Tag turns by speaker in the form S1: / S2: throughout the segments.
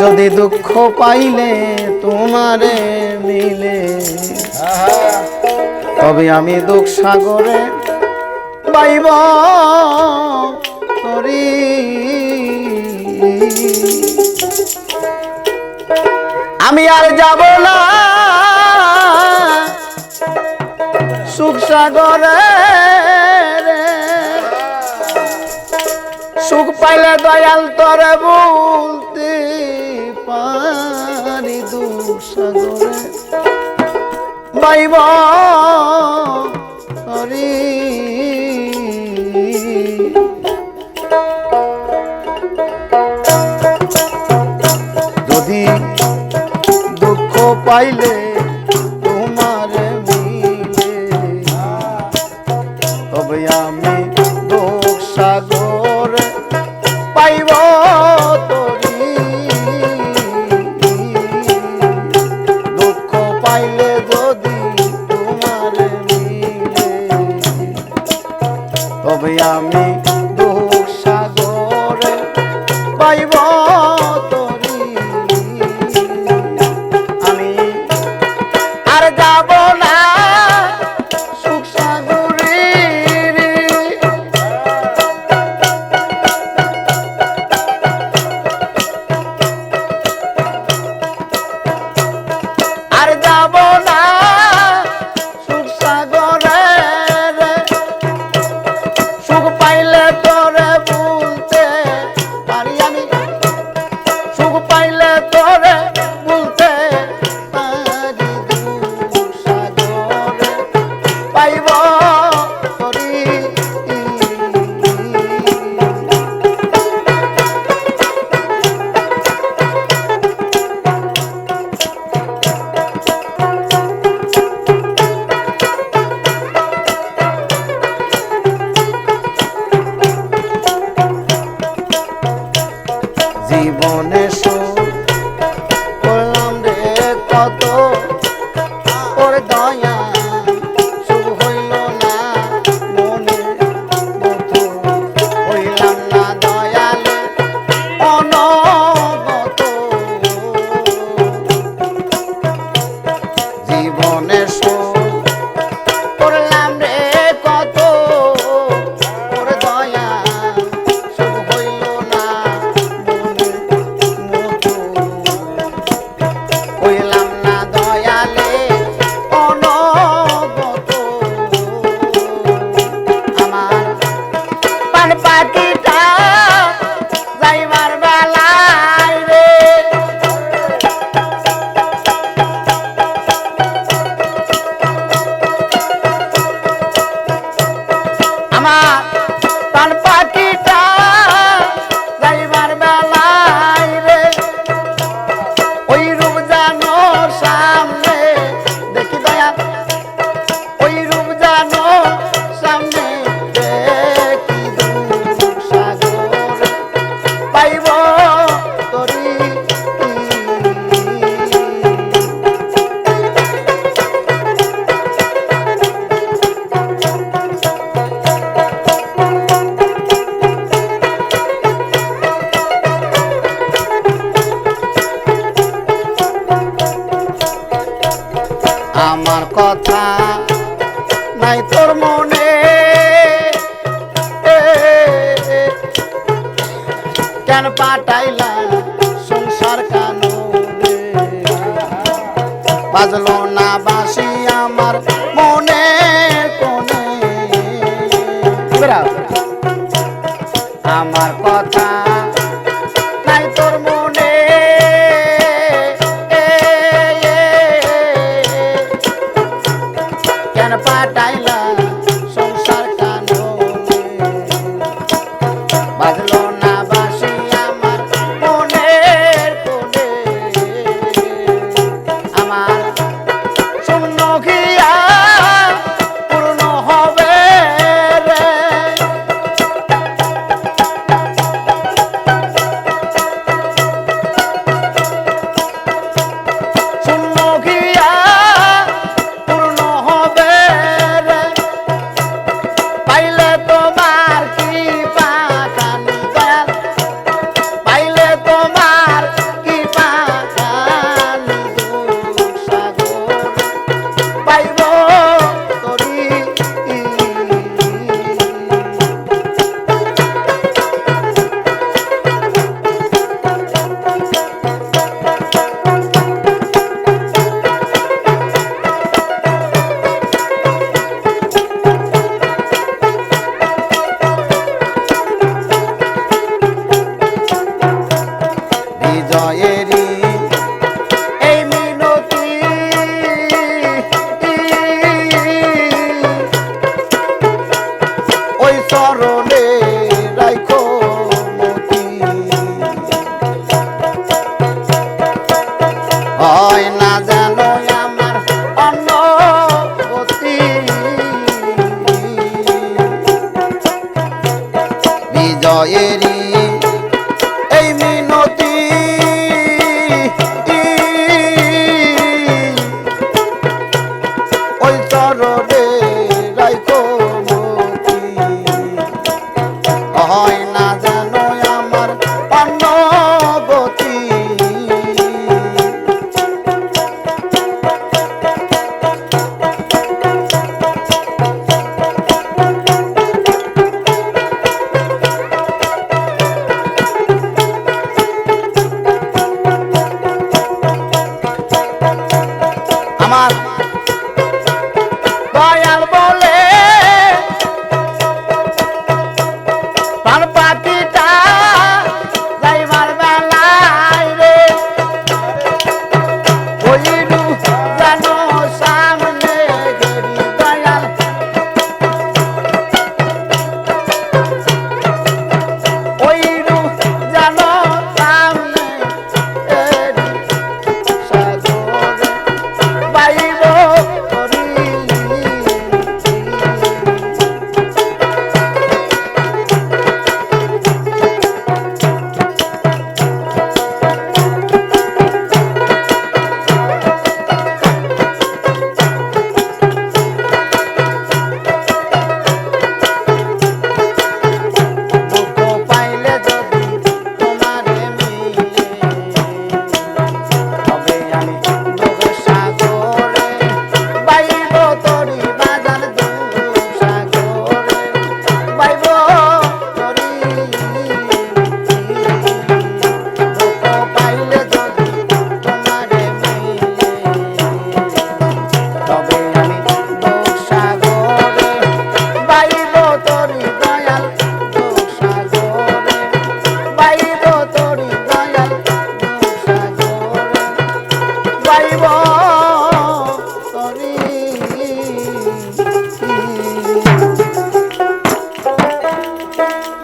S1: যদি দুঃখ পাইলে তোমারে মিলে। তবে আমি দুঃখ সাগরে পাইব তরি। আমি আর যাব না সুখ সাগরে সুখ পাইলে দয়াল তরে বল পারি দুঃসাগরে বাইব হরি। যদি দুঃখ পাইলে পাখির কেন পাঠাইলা, সংসার কানু বাজলো না বাসি আমার মনে কোনে আমার কথা নাই তোর মনে। কেন পাঠাইলা সংসার কানু বাজলো হয় না জানো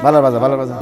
S1: ভালো বাজা ভালো বাজা।